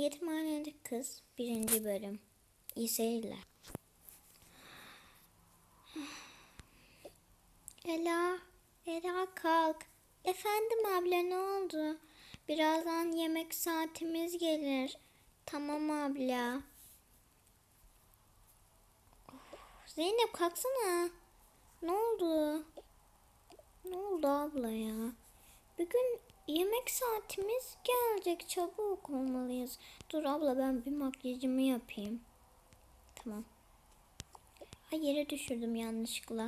Yetimhanedeki Kız birinci bölüm. İyi seyirler. Ela, Ela kalk. Efendim abla ne oldu? Birazdan yemek saatimiz gelir. Tamam abla. Zeynep kalksana. Ne oldu? Ne oldu abla ya? Bugün yemek saatimiz gelecek. Çabuk olmalıyız. Dur abla ben bir makyajımı yapayım. Tamam. Ay yere düşürdüm yanlışlıkla.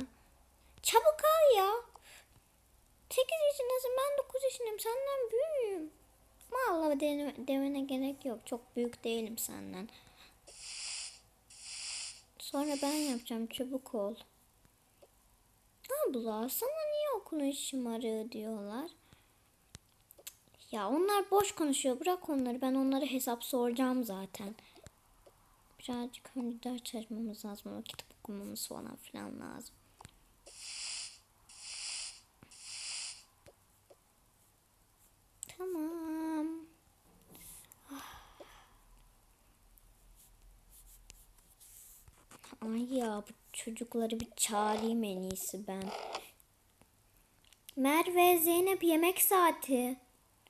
Çabuk al ya. 8 yaşındasın ben 9 yaşındayım. Senden büyüğüm. Deme- demene gerek yok. Çok büyük değilim senden. Sonra ben yapacağım. Çabuk ol. Abla sana niye okula şımarığı diyorlar? Ya onlar boş konuşuyor. Bırak onları. Ben onlara hesap soracağım zaten. Birazcık önce ders çalışmamız lazım. Ama kitap okumamız falan filan lazım. Tamam. Ay ya bu çocukları bir çağırayım en iyisi ben. Merve, Zeynep yemek saati.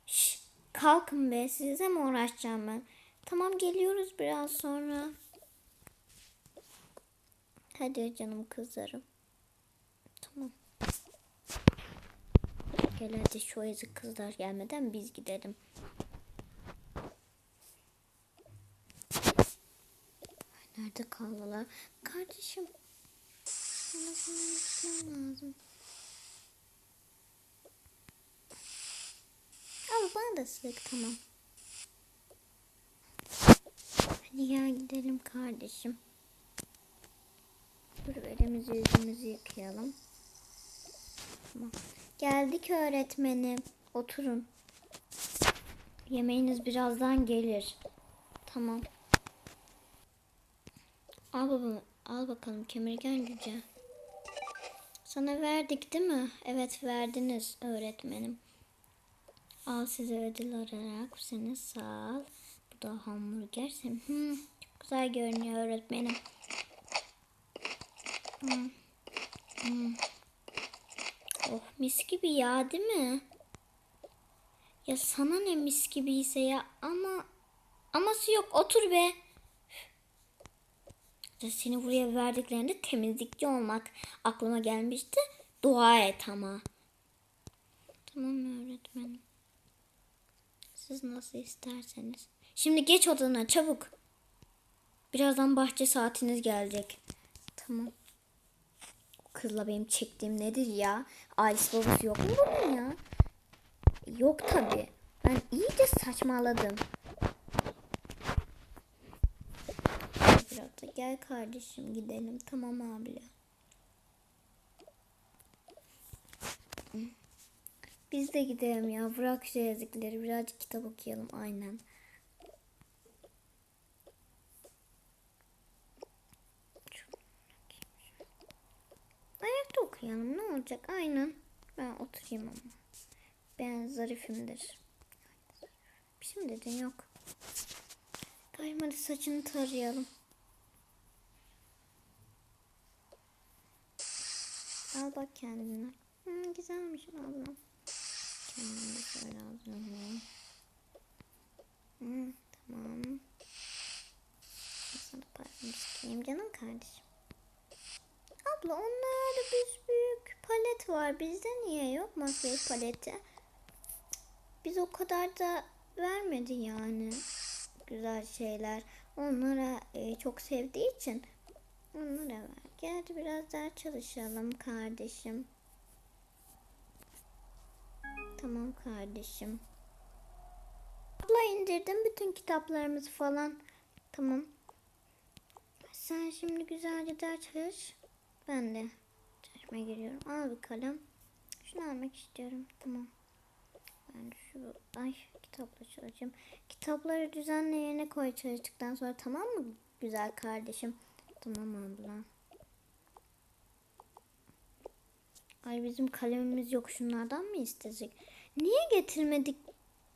Şş, kalkın be size mi uğraşacağım ben? Tamam geliyoruz biraz sonra. Hadi canım kızlarım. Tamam. Gel hadi şu ezik kızlar gelmeden biz gidelim. Nerede kaldılar? Kardeşim. Gitmem lazım. Da sık tamam. Hadi ya gidelim kardeşim. Dur elimizi yüzümüzü yıkayalım. Tamam. Geldik öğretmenim. Oturun. Yemeğiniz birazdan gelir. Tamam. Al baba, al bakalım kemirgen cüce. Sana verdik değil mi? Evet verdiniz öğretmenim. Al size ödül olarak bu sene sağ ol. Bu da hamburger. Hmm, çok güzel görünüyor öğretmenim. Hmm. Hmm. Oh mis gibi ya değil mi? Ya sana ne mis gibiyse ya ama aması yok otur be. Ya seni buraya verdiklerinde temizlikçi olmak aklıma gelmişti. Dua et ama. Tamam öğretmenim. Siz nasıl isterseniz. Şimdi geç odana çabuk. Birazdan bahçe saatiniz gelecek. Tamam. Kızla benim çektiğim nedir ya? Ailesi babası yok mu bunun ya? Yok tabi. Ben iyice saçmaladım. Biraz da gel kardeşim gidelim. Tamam abla. Biz de gidelim ya. Bırak şu yazıkları. Birazcık kitap okuyalım. Aynen. Ayakta okuyalım. Ne olacak? Aynen. Ben oturayım ama. Ben zarifimdir. Bir şey mi dedin? Yok. Gayrim hadi saçını tarayalım. Al bak kendine. Hı, güzelmiş ablam. Kendimi de şöyle alıyorum. Hı, tamam. Sana parfüm sıkayım canım kardeşim. Abla onlarda bir büyük palet var. Bizde niye yok makyaj paleti? Biz o kadar da vermedi yani. Güzel şeyler. Onlara e, çok sevdiği için onlara ver. Gel biraz daha çalışalım kardeşim. Tamam kardeşim. Abla indirdim bütün kitaplarımızı falan. Tamam. Sen şimdi güzelce ders çalış. Ben de çalışmaya giriyorum. Al bir kalem. Şunu almak istiyorum. Tamam. Ben şu ay kitapla çalışayım. Kitapları düzenli yerine koy çalıştıktan sonra tamam mı güzel kardeşim? Tamam abla. Ay bizim kalemimiz yok. Şunlardan mı istesek? Niye getirmedik?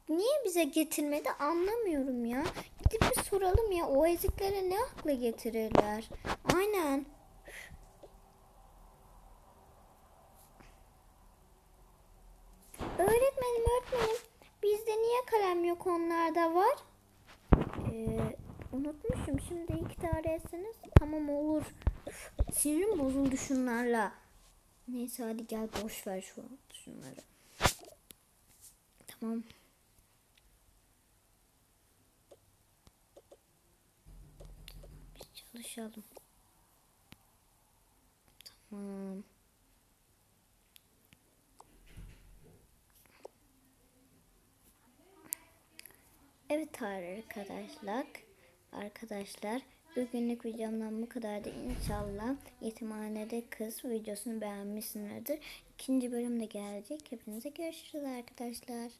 Niye bize getirmedi anlamıyorum ya. bir soralım ya. O eziklere ne akla getirirler? Aynen. Öğretmenim öğretmenim. Bizde niye kalem yok onlarda var? Ee, unutmuşum. Şimdi iki etseniz Tamam olur. Üf, Sinirim bozuldu şunlarla. Neyse hadi gel boş ver şu an şunları. Tamam. Biz çalışalım. Tamam. Evet arkadaşlar. Arkadaşlar bugünlük videomdan bu kadardı. İnşallah yetimhanede kız videosunu beğenmişsinizdir. İkinci bölüm de gelecek. Hepinize görüşürüz arkadaşlar.